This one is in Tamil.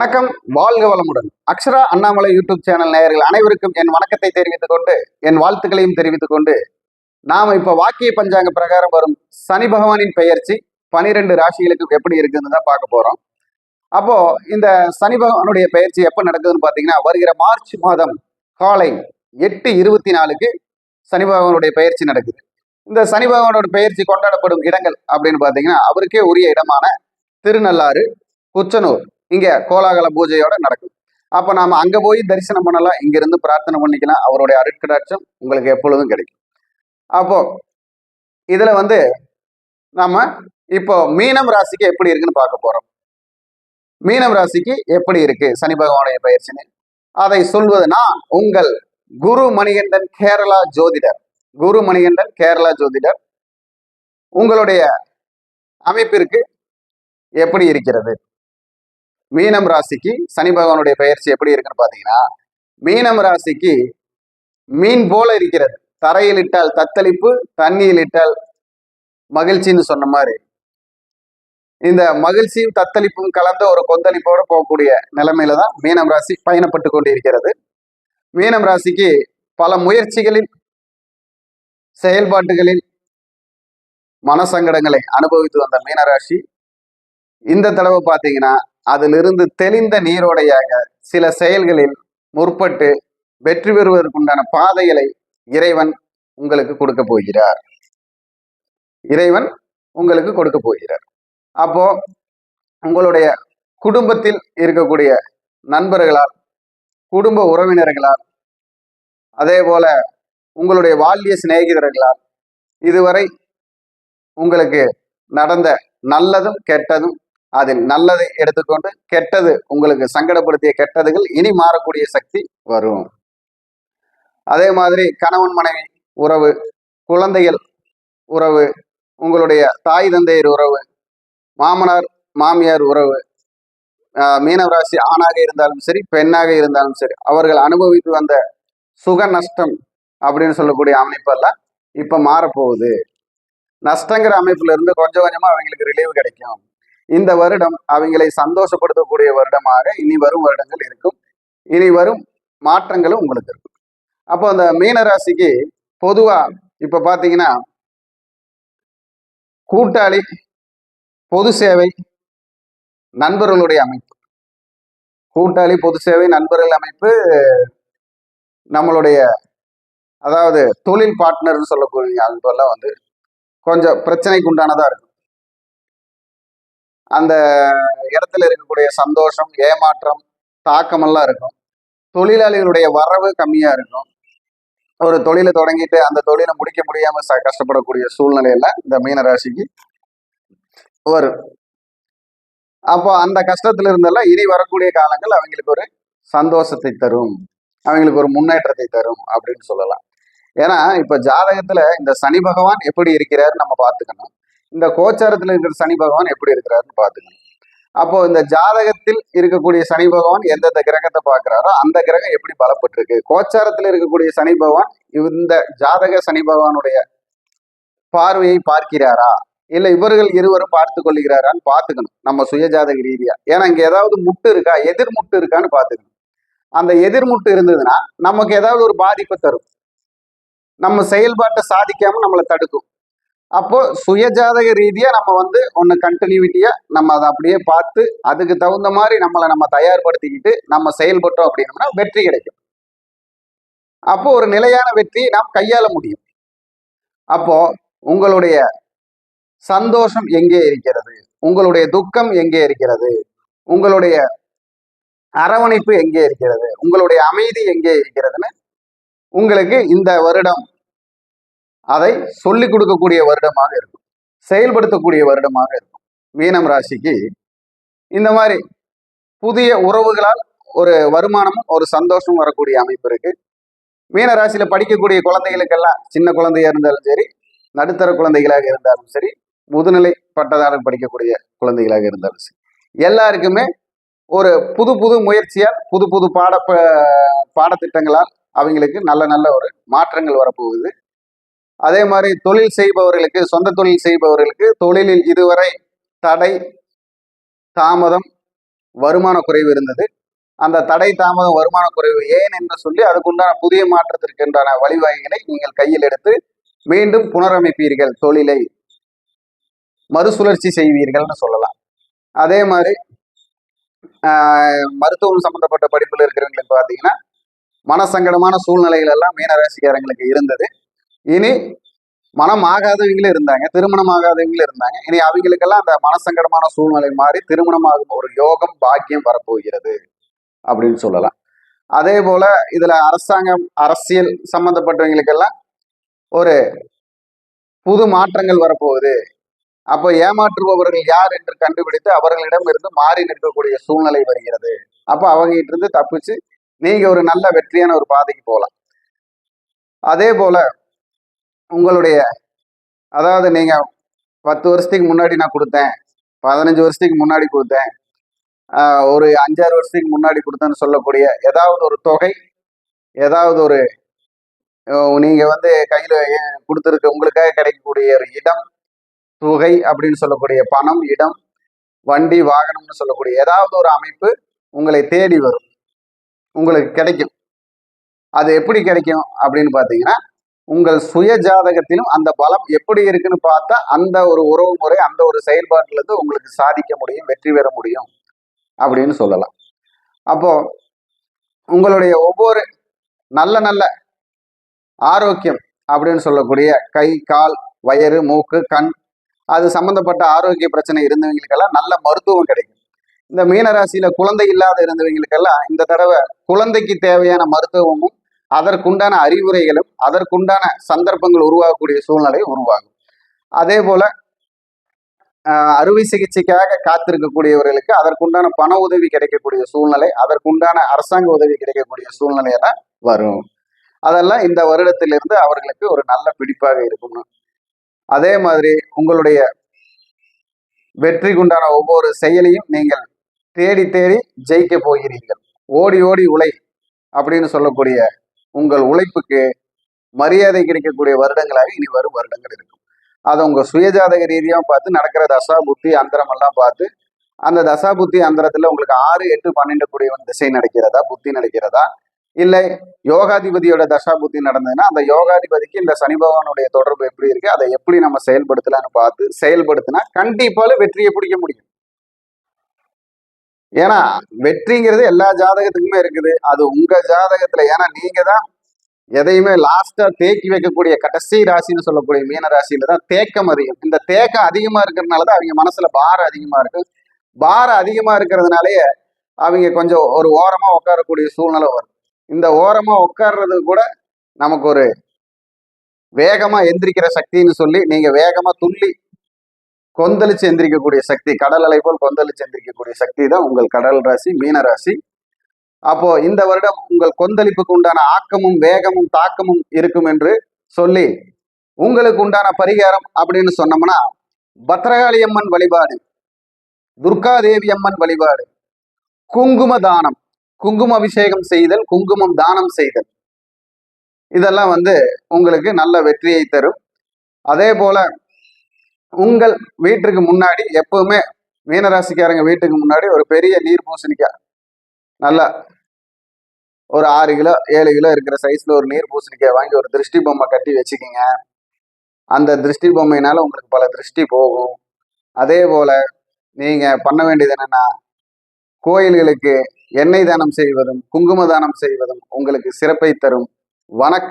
வணக்கம் வாழ்க வளமுடன். அக்ஷரா அண்ணாமலை யூடியூப் சேனல் நேயர்கள் அனைவருக்கும் என் வணக்கத்தை தெரிவித்துக் கொண்டு என் வாழ்த்துக்களையும் தெரிவித்துக் கொண்டு நாம் இப்போ வாக்கிய பஞ்சாங்க பிரகாரம் வரும் சனி பகவானின் பெயர்ச்சி பனிரெண்டு ராசிகளுக்கு எப்படி இருக்குன்னு தான் பார்க்க போறோம். அப்போ இந்த சனி பகவானுடைய பெயர்ச்சி எப்போ நடக்குதுன்னு பார்த்தீங்கன்னா வருகிற மார்ச் மாதம் காலை எட்டு இருபத்தி நாலுக்கு சனி பகவானுடைய பெயர்ச்சி நடக்குது. இந்த சனி பகவானோட பெயர்ச்சி கொண்டாடப்படும் இடங்கள் அப்படின்னு பார்த்தீங்கன்னா அவருக்கே உரிய இடமான திருநள்ளாறு குச்சனூர் இங்கே கோலாகல பூஜையோட நடக்கும். அப்போ நாம் அங்கே போய் தரிசனம் பண்ணலாம் இங்கேருந்து பிரார்த்தனை பண்ணிக்கலாம். அவருடைய அருட்கடாட்சம் உங்களுக்கு எப்பொழுதும் கிடைக்கும். அப்போ இதில் வந்து நம்ம இப்போ மீனம் ராசிக்கு எப்படி இருக்குன்னு பார்க்க போகிறோம் மீனம் ராசிக்கு எப்படி இருக்கு? சனி பகவானுடைய பயிற்சின்னு. அதை சொல்வது நான் உங்கள் குரு மணிகண்டன் கேரளா ஜோதிடர். குரு மணிகண்டன் கேரளா ஜோதிடர். உங்களுடைய அமைப்பிற்கு எப்படி இருக்கிறது? மீனம் ராசிக்கு சனி பகவானுடைய பயிற்சி எப்படி இருக்குன்னு பாத்தீங்கன்னா மீனம் ராசிக்கு மீன் போல இருக்கிறது. தரையில் இட்டால் தத்தளிப்பு தண்ணியில் இட்டால் மகிழ்ச்சின்னு சொன்ன மாதிரி. இந்த மகிழ்ச்சியும் தத்தளிப்பும் கலந்த ஒரு கொந்தளிப்போடு போகக்கூடிய நிலைமையில தான் மீனம் ராசி பயணப்பட்டு கொண்டு இருக்கிறது மீனம் ராசிக்கு பல முயற்சிகளில் செயல்பாட்டுகளில் மனசங்கடங்களை அனுபவித்து வந்த மீனராசி. இந்த தடவை பார்த்தீங்கன்னா அதிலிருந்து தெளிந்த நீரோடையாக சில செயல்களில் முற்பட்டு வெற்றி பெறுவதற்குண்டான பாதைகளை இறைவன் உங்களுக்கு கொடுக்க போகிறார். இறைவன் உங்களுக்கு கொடுக்க போகிறார். அப்போ உங்களுடைய குடும்பத்தில் இருக்கக்கூடிய நண்பர்களால் குடும்ப உறவினர்களால் அதே போல உங்களுடைய வால்ய சிநேகிதர்களால் இதுவரை உங்களுக்கு நடந்த நல்லதும் கெட்டதும் அதில் நல்லதை எடுத்துக்கொண்டு கெட்டது உங்களுக்கு சங்கடப்படுத்திய கெட்டதுகள் இனி மாறக்கூடிய சக்தி வரும். அதே மாதிரி கணவன் மனைவி உறவு குழந்தைகள் உறவு உங்களுடைய தாய் தந்தையர் உறவு மாமனார் மாமியார் உறவு ஆஹ் மீனவராசி ஆணாக இருந்தாலும் சரி பெண்ணாக இருந்தாலும் சரி அவர்கள் அனுபவித்து வந்த சுக நஷ்டம் அப்படின்னு சொல்லக்கூடிய அமைப்பெல்லாம் இப்போ மாறப்போகுது. நஷ்டங்கிற அமைப்புல இருந்து கொஞ்சம் கொஞ்சமாக அவங்களுக்கு ரிலீவ் கிடைக்கும். இந்த வருடம் அவங்களை சந்தோஷப்படுத்தக்கூடிய வருடமாக இனி வரும் வருடங்கள் இருக்கும். இனி வரும் மாற்றங்களும் உங்களுக்கு இருக்கும். அப்போ அந்த மீனராசிக்கு பொதுவா இப்ப பாத்தீங்கன்னா கூட்டாளி பொது சேவை நண்பர்களுடைய அமைப்பு. கூட்டாளி பொது சேவை நண்பர்கள் அமைப்பு நம்மளுடைய அதாவது தொழில் பார்ட்னர்னு சொல்லக்கூடிய அமைப்பெல்லாம் வந்து கொஞ்சம் பிரச்சனைக்கு உண்டானதா இருக்கும். அந்த இடத்துல இருக்கக்கூடிய சந்தோஷம் ஏமாற்றம் தாக்கமெல்லாம் இருக்கும். தொழிலாளிகளுடைய வரவு கம்மியா இருக்கும். ஒரு தொழிலை தொடங்கிட்டு அந்த தொழிலை முடிக்க முடியாம ச கஷ்டப்படக்கூடிய சூழ்நிலையில இந்த மீன ராசிக்கு வரும். அப்போ அந்த கஷ்டத்துல இருந்தெல்லாம் இனி வரக்கூடிய காலங்கள் அவங்களுக்கு ஒரு சந்தோஷத்தை தரும். அவங்களுக்கு ஒரு முன்னேற்றத்தை தரும் அப்படின்னு சொல்லலாம். ஏன்னா இப்ப ஜாதகத்துல இந்த சனி பகவான் எப்படி இருக்கிறாரு நம்ம பார்த்துக்கணும். இந்த கோச்சாரத்துல இருக்கிற சனி பகவான் எப்படி இருக்கிறாருன்னு பார்த்துக்கணும். அப்போ இந்த ஜாதகத்தில் இருக்கக்கூடிய சனி பகவான் எந்தெந்த கிரகத்தை பார்க்குறாரோ அந்த கிரகம் எப்படி பலப்பட்டிருக்கு? கோச்சாரத்தில் இருக்கக்கூடிய சனி பகவான் இந்த ஜாதக சனி பகவானுடைய பார்வையை பார்க்கிறாரா? இல்லை இவர்கள் இருவரும் பார்த்து கொள்கிறாரான்னு பார்த்துக்கணும் நம்ம சுயஜாதக ரீதியா. ஏன்னா இங்க ஏதாவது முட்டு இருக்கா? எதிர் முட்டு இருக்கான்னு பார்த்துக்கணும். அந்த எதிர்முட்டு இருந்ததுன்னா நமக்கு ஏதாவது ஒரு பாதிப்பை தரும். நம்ம செயல்பாட்டை சாதிக்காம நம்மளை தடுக்கும். அப்போ சுயஜாதக ரீதியா நம்ம வந்து ஒன்று கண்டினியூட்டியா நம்ம அதை அப்படியே பார்த்து அதுக்கு தகுந்த மாதிரி நம்மளை நம்ம தயார்படுத்திக்கிட்டு நம்ம செயல்பட்டோம் அப்படின்னோம்னா வெற்றி கிடைக்கும். அப்போ ஒரு நிலையான வெற்றியை நாம் கையாள முடியும். அப்போ உங்களுடைய சந்தோஷம் எங்கே இருக்கிறது? உங்களுடைய துக்கம் எங்கே இருக்கிறது? உங்களுடைய அரவணைப்பு எங்கே இருக்கிறது? உங்களுடைய அமைதி எங்கே இருக்கிறதுன்னு உங்களுக்கு இந்த வருடம் அதை சொல்லிக் கொடுக்கக்கூடிய வருடமாக இருக்கும். செயல்படுத்தக்கூடிய வருடமாக இருக்கும். வீனம் ராசிக்கு இந்த மாதிரி புதிய உறவுகளால் ஒரு வருமானமும் ஒரு சந்தோஷமும் வரக்கூடிய அமைப்பு இருக்கு. மீன ராசியில படிக்கக்கூடிய குழந்தைகளுக்கெல்லாம் சின்ன குழந்தையா இருந்தாலும் சரி நடுத்தர குழந்தைகளாக இருந்தாலும் சரி முதுநிலை பட்டதாரர் படிக்கக்கூடிய குழந்தைகளாக இருந்தாலும் சரி எல்லாருக்குமே ஒரு புது புது முயற்சியால் புது புது பாட பாடத்திட்டங்களால் அவங்களுக்கு நல்ல நல்ல ஒரு மாற்றங்கள் வரப்போகுது. அதே மாதிரி தொழில் செய்பவர்களுக்கு சொந்த தொழில் செய்பவர்களுக்கு தொழிலில் இதுவரை தடை தாமதம் வருமான குறைவு இருந்தது. அந்த தடை தாமதம் வருமான குறைவு ஏன் என்று சொல்லி அதுக்குண்டான புதிய மாற்றத்திற்குண்டான வழிவகைகளை நீங்கள் கையில் எடுத்து மீண்டும் புனரமைப்பீர்கள் தொழிலை. மறுசுழற்சி செய்வீர்கள்னு சொல்லலாம். அதே மாதிரி மருத்துவம் சம்பந்தப்பட்ட படிப்பில் இருக்கிறவங்களுக்கு பார்த்தீங்கன்னா மனசங்கடமான சூழ்நிலைகள் எல்லாம் மீனராசிக்காரங்களுக்கு இருந்தது. இனி மனம் ஆகாதவங்களும் இருந்தாங்க திருமணம் ஆகாதவங்களும் இருந்தாங்க. இனி அவங்களுக்கெல்லாம் அந்த மனசங்கடமான சூழ்நிலை மாறி திருமணமாகும் ஒரு யோகம் பாக்கியம் வரப்போகிறது அப்படின்னு சொல்லலாம். அதே போல இதுல அரசாங்கம் அரசியல் சம்பந்தப்பட்டவங்களுக்கெல்லாம் ஒரு புது மாற்றங்கள் வரப்போகுது. அப்போ ஏமாற்றுபவர்கள் யார் என்று கண்டுபிடித்து அவர்களிடம் இருந்து மாறி நிற்கக்கூடிய சூழ்நிலை வருகிறது. அப்போ அவங்ககிட்ட இருந்து தப்பிச்சு நீங்க ஒரு நல்ல வெற்றியான ஒரு பாதைக்கு போகலாம். அதே போல உங்களுடைய அதாவது நீங்க பத்து வருஷத்துக்கு முன்னாடி நான் கொடுத்தேன். பதினஞ்சு வருஷத்துக்கு முன்னாடி கொடுத்தேன். ஒரு அஞ்சாறு வருஷத்துக்கு முன்னாடி கொடுத்தேன்னு சொல்லக்கூடிய ஏதாவது ஒரு தொகை ஏதாவது ஒரு நீங்கள் நீங்க வந்து கையில கொடுத்துருக்க உங்களுக்காக கிடைக்கக்கூடிய ஒரு இடம் தொகை அப்படின்னு சொல்லக்கூடிய பணம் இடம் வண்டி வாகனம்னு சொல்லக்கூடிய ஏதாவது ஒரு அமைப்பு உங்களை தேடி வரும். உங்களுக்கு கிடைக்கும். அது எப்படி கிடைக்கும் அப்படின்னு பார்த்தீங்கன்னா உங்கள் சுய ஜாதகத்திலும் அந்த பலம் எப்படி இருக்குன்னு பார்த்தா அந்த ஒரு உறவு முறை அந்த ஒரு செயல்பாட்டிலிருந்து உங்களுக்கு சாதிக்க முடியும் வெற்றி பெற முடியும் அப்படின்னு சொல்லலாம். அப்போ உங்களுடைய ஒவ்வொரு நல்ல நல்ல ஆரோக்கியம் அப்படின்னு சொல்லக்கூடிய கை கால் வயிறு மூக்கு கண் அது சம்பந்தப்பட்ட ஆரோக்கிய பிரச்சனை இருந்தவங்களுக்கெல்லாம் நல்ல மருத்துவம் கிடைக்கும். இந்த மீனராசியில குழந்தை இல்லாத இருந்தவங்களுக்கெல்லாம் இந்த தடவை குழந்தைக்கு தேவையான மருத்துவமும் அதற்குண்டான அறிவுரைகளும் அதற்குண்டான சந்தர்ப்பங்கள் உருவாகக்கூடிய சூழ்நிலை உருவாகும். அதே போல ஆஹ், அறுவை சிகிச்சைக்காக காத்திருக்கக்கூடியவர்களுக்கு அதற்குண்டான பண உதவி கிடைக்கக்கூடிய சூழ்நிலை அதற்குண்டான அரசாங்க உதவி கிடைக்கக்கூடிய சூழ்நிலையெல்லாம் வரும். அதெல்லாம் இந்த வருடத்திலிருந்து அவர்களுக்கு ஒரு நல்ல பிடிப்பாக இருக்கும். அதே மாதிரி உங்களுடைய வெற்றிக்குண்டான ஒவ்வொரு செயலையும் நீங்கள் தேடி தேடி ஜெயிக்க போகிறீர்கள். ஓடி ஓடி உலை அப்படின்னு சொல்லக்கூடிய உங்கள் உழைப்புக்கு மரியாதை கிடைக்கக்கூடிய வருடங்களாக இனி வரும் வருடங்கள் இருக்கும். அதை உங்கள் சுயஜாதக ரீதியாக பார்த்து நடக்கிற தசா புத்தி அந்தரம் எல்லாம் பார்த்து அந்த தசா புத்தி அந்தரத்தில் உங்களுக்கு ஆறு எட்டு பன்னெண்டு கூடியவன் திசை நடக்கிறதா புத்தி நடக்கிறதா? இல்லை யோகாதிபதியோட தசா புத்தி நடந்ததுன்னா அந்த யோகாதிபதிக்கு இந்த சனி பகவானுடைய தொடர்பு எப்படி இருக்கு அதை எப்படி நம்ம செயல்படுத்தலாம்னு பார்த்து செயல்படுத்தினா கண்டிப்பால வெற்றியை பிடிக்க முடியும். ஏன்னா வெற்றிங்கிறது எல்லா ஜாதகத்துக்குமே இருக்குது. அது உங்க ஜாதகத்துல ஏன்னா நீங்க தான் எதையுமே லாஸ்டா தேக்கி வைக்கக்கூடிய கடைசி ராசின்னு சொல்லக்கூடிய மீன ராசியில தான் தேக்கம் அதிகம். இந்த தேக்கம் அதிகமா இருக்கிறதுனால தான் அவங்க மனசுல பாரம் அதிகமா இருக்கு. பாரம் அதிகமா இருக்கிறதுனாலயே அவங்க கொஞ்சம் ஒரு ஓரமா உட்காரக்கூடிய சூழ்நிலை வரும் இந்த ஓரமா உட்கார்றது கூட நமக்கு ஒரு வேகமா எந்திரிக்கிற சக்தின்னு சொல்லி நீங்க வேகமா துள்ளி கொந்தளிச்சு எந்திரிக்கக்கூடிய சக்தி கடல் அலை போல் கொந்தளிச்சு எந்திரிக்கக்கூடிய சக்தி தான் உங்கள் கடல் ராசி மீன ராசி. அப்போ இந்த வருடம் உங்கள் கொந்தளிப்புக்கு உண்டான ஆக்கமும் வேகமும் தாக்கமும் இருக்கும் என்று சொல்லி உங்களுக்கு உண்டான பரிகாரம் அப்படின்னு சொன்னோம்னா பத்ரகாளி அம்மன் வழிபாடு துர்காதேவி அம்மன் வழிபாடு குங்கும தானம் குங்கும அபிஷேகம் செய்தல் குங்குமம் தானம் செய்தல். இதெல்லாம் வந்து உங்களுக்கு நல்ல வெற்றியை தரும். அதே போல உங்கள் வீட்டுக்கு முன்னாடி எப்பவுமே மீனராசிக்காரங்க வீட்டுக்கு முன்னாடி ஒரு பெரிய நீர் பூசணிக்காய் நல்லா ஒரு ஆறு கிலோ ஏழு கிலோ இருக்கிற சைஸ்ல ஒரு நீர் பூசணிக்காய் வாங்கி ஒரு திருஷ்டி பொம்மை கட்டி வச்சுக்கிங்க. அந்த திருஷ்டி பொம்மையினால உங்களுக்கு பல திருஷ்டி போகும். அதே போல நீங்க பண்ண வேண்டியது என்னன்னா கோயில்களுக்கு எண்ணெய் தானம் செய்வதும் குங்கும தானம் செய்வதும் உங்களுக்கு சிறப்பை தரும். வணக்கம்.